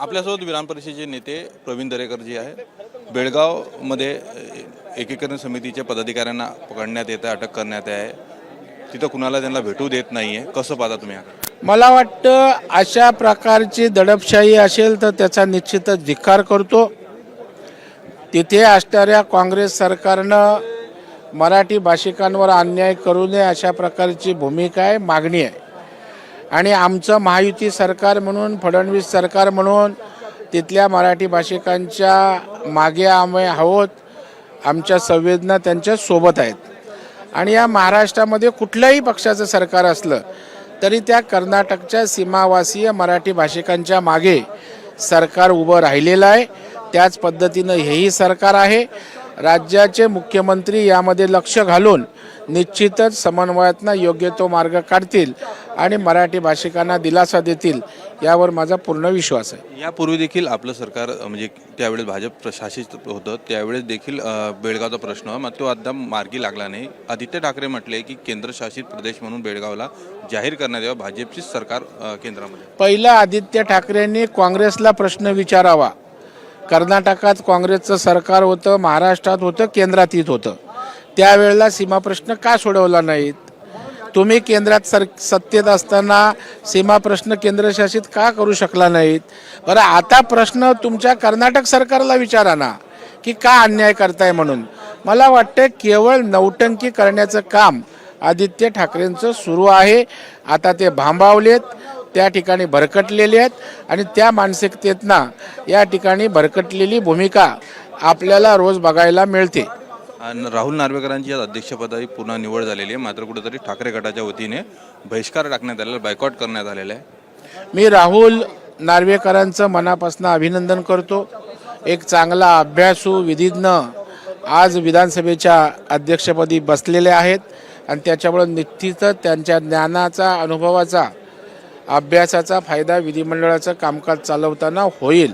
आपल्यासोबत विधान परिषदेचे नेते प्रवीण दरेकरजी आहेत. आहे बेळगावमध्ये एकीकरण समितीच्या पदाधिकाऱ्यांना पकडण्यात येतं अटक करण्यात आहे. तिथं कुणाला त्यांना भेटू देत नाही आहे कसं पाहता तुम्ही मला वाटतं अशा प्रकारची दडपशाही असेल तर त्याचा निश्चितच धिक्कार करतो. तिथे असणाऱ्या काँग्रेस सरकारनं मराठी भाषिकांवर अन्याय करू नये अशा प्रकारची भूमिका आहे मागणी आहे. आणि आमचं महायुती सरकार म्हणून फडणवीस सरकार म्हणून तिथल्या मराठी भाषिकांच्या मागे आम्ही आहोत. आमच्या संवेदना त्यांच्यासोबत आहेत. आणि या महाराष्ट्रामध्ये कुठल्याही पक्षाचं सरकार असलं तरी त्या कर्नाटकच्या सीमावासीय मराठी भाषिकांच्या मागे सरकार उभं राहिलेलं आहे. त्याच पद्धतीनं हेही सरकार आहे. राज्याचे मुख्यमंत्री यामध्ये लक्ष घालून निश्चितच समन्वयातनं योग्य तो मार्ग काढतील. आणि मराठी भाषिकांना दिलासा देतील यावर माझा पूर्ण विश्वास आहे. यापूर्वी देखील आपलं सरकार म्हणजे त्यावेळेस भाजप प्रशासित होतं त्यावेळेस देखील बेळगावचा प्रश्न मग तो अद्याप मार्गी लागला नाही. आदित्य ठाकरे म्हटले की केंद्रशासित प्रदेश म्हणून बेळगावला जाहीर करण्यात यावं भाजपचीच सरकार केंद्रामध्ये. पहिलं आदित्य ठाकरेंनी काँग्रेसला प्रश्न विचारावा. कर्नाटकात काँग्रेसचं सरकार होतं महाराष्ट्रात होतं केंद्रातीत होतं. त्यावेळेला सीमाप्रश्न का सोडवला नाहीत? तुम्ही केंद्रात सर सत्तेत असताना सीमा प्रश्न केंद्रशासित का करू शकला नाहीत? बरं आता प्रश्न तुमच्या कर्नाटक सरकारला विचारा ना की का अन्याय करताय म्हणून. मला वाटतं केवळ नौटंकी करण्याचं काम आदित्य ठाकरेंचं सुरू आहे. आता ते भांबावलेत त्या ठिकाणी भरकटलेले आहेत आणि त्या मानसिकतेतना या ठिकाणी भरकटलेली भूमिका आपल्याला रोज बघायला मिळते. राहुल नार्वेकरांची आज अध्यक्षपदाची पुन्हा निवड झालेली आहे. मात्र कुठेतरी ठाकरे गटाच्या वतीने बहिष्कार टाकण्यात आलेला बायकॉट करण्यात आलेला आहे. मी राहुल नार्वेकरांचं मनापासून अभिनंदन करतो. एक चांगला अभ्यासू विधिज्ञ आज विधानसभेच्या अध्यक्षपदी बसलेले आहेत आणि त्याच्यामुळं निश्चितच त्यांच्या ज्ञानाचा अनुभवाचा अभ्यासाचा फायदा विधिमंडळाचं कामकाज चालवताना होईल.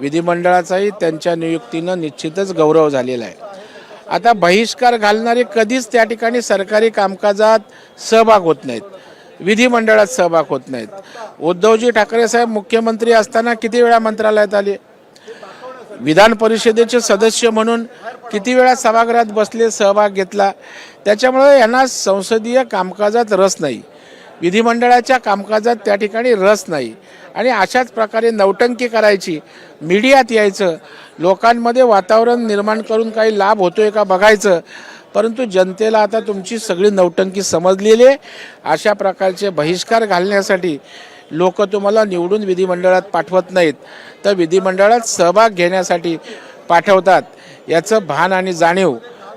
विधिमंडळाचाही त्यांच्या नियुक्तीनं निश्चितच गौरव झालेला आहे. आता बहिष्कार घालणारे कधीच त्या ठिकाणी सरकारी कामकाजात सहभाग होत नाहीत. विधिमंडळात सहभाग होत नाहीत. उद्धवजी ठाकरे साहेब मुख्यमंत्री असताना किती वेळा मंत्रालयात आले? विधान परिषदेचे सदस्य म्हणून किती वेळा सभागृहात बसले सहभाग घेतला? त्याच्यामुळे यांना संसदीय कामकाजात रस नाही. विधिमंडळाच्या कामकाजात त्या ठिकाणी रस नाही. आणि अशाच प्रकारे नौटंकी करायची मीडियात यायचं लोकांमध्ये वातावरण निर्माण करून काही लाभ होतोय का बघायचं परंतु जनतेला आता तुमची सगळी नौटंकी समजलेली आहे. अशा प्रकारचे बहिष्कार घालण्यासाठी लोक तुम्हाला निवडून विधिमंडळात पाठवत नाहीत. तर विधिमंडळात सहभाग घेण्यासाठी पाठवतात. याचं भान आणि जाणीव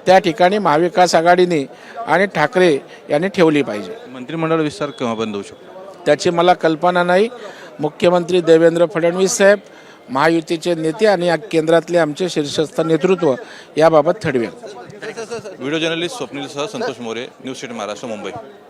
त्या ठिकाणी महाविकास आघाडीने आणि ठाकरे यांनी ठेवली पाहिजे. मंत्रिमंडळ विस्तार केव्हा बंद होऊ शकतो? त्याची मला कल्पना नाही. मुख्यमंत्री देवेंद्र फडणवीस साहेब महायुतीचे नेते आणि या केंद्रातले आमचे शीर्षस्थ नेतृत्व याबाबत ठरवेल व्हिडिओ जर्नलिस्ट स्वप्नील सह संतोष मोरे न्यूज स्टेट महाराष्ट्र मुंबई.